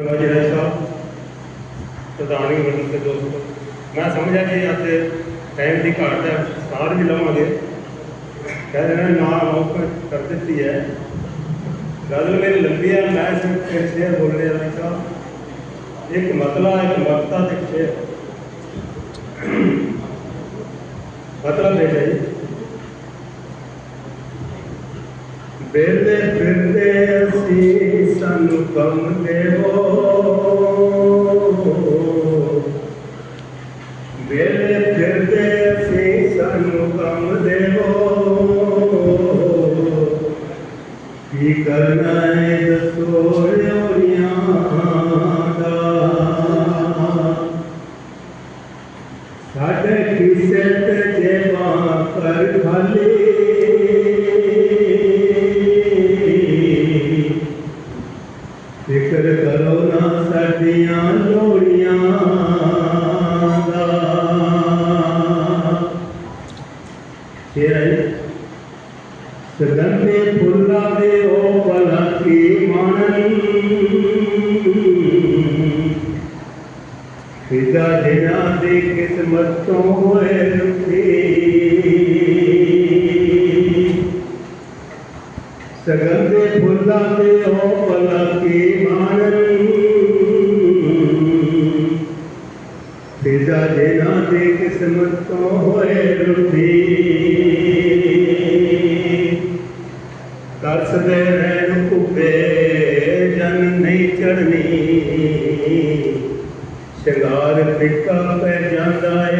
دوستوں میں سمجھا کہ اب ٹائم کی گھاٹ ہے سار بھی لوا گے کہہ دینا نہ کر دیتی ہے گل میری لمبی ہے میں صرف ایک شعر بولنے ایک مطلع ایک مقتا ایک شعر مطلب ہے جی بیلے پھرتے انوپم دیو ویلے پھردے فیس انوپم دیو کی کرنا ہے دسوڑیاں دا ساڑھے کسے تے جیباں کر کھالی فکر کرو نا سردیاں لوڑیاں دا شیر سگندے پھلا دے او پلا کی ماننی فدا جنا دے قسمت تو ہوئے رکھے سگندے پھلا دے او پلکی مانی جن نہیں شنگار پٹا پہ جاندہ ہے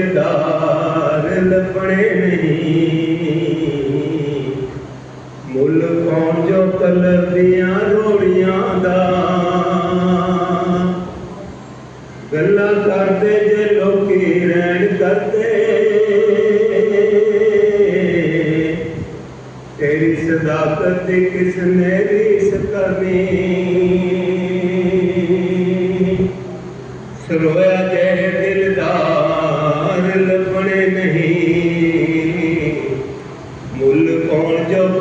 کردار لپڑے نہیں۔ مل جو روڑیاں دا۔ کرتے جے لوکی رین کرتے تیری صداقت کس نے ریس کرنی۔